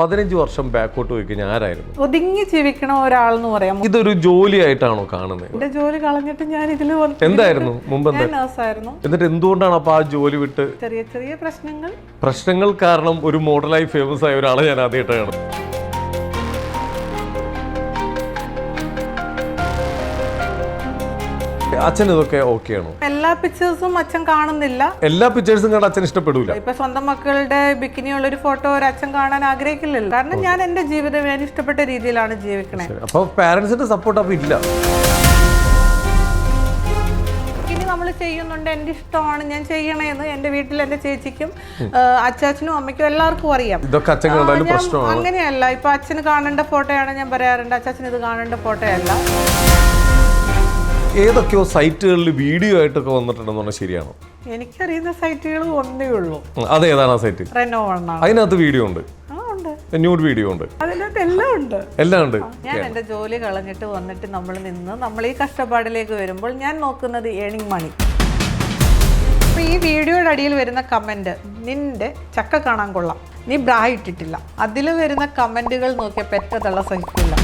പതിനഞ്ച് വർഷം ബാക്കോട്ട് പോയി കഴിഞ്ഞാൽ ആരായിരുന്നു? ഒതുങ്ങി ജീവിക്കണ എന്ന് പറയാം. ഇതൊരു ജോലിയായിട്ടാണോ കാണുന്നത്? എന്റെ ജോലി കളഞ്ഞിട്ട് ഞാൻ ഇതിൽ എന്തായിരുന്നു മുമ്പ് നേഴ്സായിരുന്നു എന്നിട്ട് എന്തുകൊണ്ടാണ് അപ്പൊ ആ ജോലി വിട്ട് ചെറിയ ചെറിയ പ്രശ്നങ്ങൾ. പ്രശ്നങ്ങൾ കാരണം ഒരു മോഡലായി ഫേമസ് ആയ ഒരാളെ ഞാൻ ആദ്യമായിട്ടാണ് അച്ഛൻ ഇതൊക്കെ ഓക്കെ ആണോ എല്ലാ പിക്ചേഴ്സും അച്ഛൻ കാണുന്നില്ല. എല്ലാ പിക്ചേഴ്സും കണ്ട് അച്ഛൻ ഇഷ്ടപ്പെടില്ല ഇപ്പൊ സ്വന്തം മക്കളുടെ ബിക്കിനിയുള്ള ഒരു ഫോട്ടോ ഒരു അച്ഛൻ കാണാൻ ആഗ്രഹിക്കില്ലല്ലോ. കാരണം ഞാൻ എന്റെ ജീവിതം ഞാൻ ഇഷ്ടപ്പെട്ട രീതിയിലാണ് ജീവിക്കണേ. അപ്പൊ പാരന്റ്സിന്റെ സപ്പോർട്ട് അപ്പൊ ഇല്ല. ചെയ്യുന്നുണ്ട് എന്റെ ഇഷ്ടമാണ് ഞാൻ ചെയ്യണേന്ന് എന്റെ വീട്ടിൽ എന്റെ ചേച്ചിക്കും അച്ചാച്ചനും അമ്മയ്ക്കും എല്ലാവർക്കും അറിയാം. ഇതൊക്കെ അങ്ങനെയല്ല. ഇപ്പൊ അച്ഛന് കാണേണ്ട ഫോട്ടോയാണ് ഞാൻ പറയാറുണ്ട്. അച്ചാച്ചന് ഇത് കാണേണ്ട ഫോട്ടോയല്ല ഏതൊക്കെയോ സൈറ്റുകളിൽ വീഡിയോ ആയിട്ടൊക്കെ വന്നിട്ടുണ്ടെന്ന് പറഞ്ഞാൽ ശരിയാണോ? എനിക്കറിയുന്ന സൈറ്റുകൾ ഒന്നേ ഉള്ളൂ. അത് ഏതാണ് ആ സൈറ്റ്? അതിനകത്ത് വീഡിയോ ഉണ്ട്. ന്യൂഡ് വീഡിയോ ഉണ്ട്. അതിനകത്ത് എല്ലാം ഉണ്ട്. എല്ലാം ഉണ്ട്. ഞാൻ എന്റെ ജോലി കളഞ്ഞിട്ട് വന്നിട്ട് നമ്മൾ നിന്ന് നമ്മൾ ഈ കഷ്ടപ്പാടിലേക്ക് വരുമ്പോൾ ഞാൻ നോക്കുന്നത് ഏണിംഗ് മണി അപ്പൊ ഈ വീഡിയോയുടെ അടിയിൽ വരുന്ന കമന്റ് നിന്റെ ചക്ക കാണാൻ കൊള്ളാം. നീ ബ്രാ ഇട്ടിട്ടില്ല. അതിൽ വരുന്ന കമന്റുകൾ നോക്കിയ പെറ്റതള്ള സഹിക്കില്ല.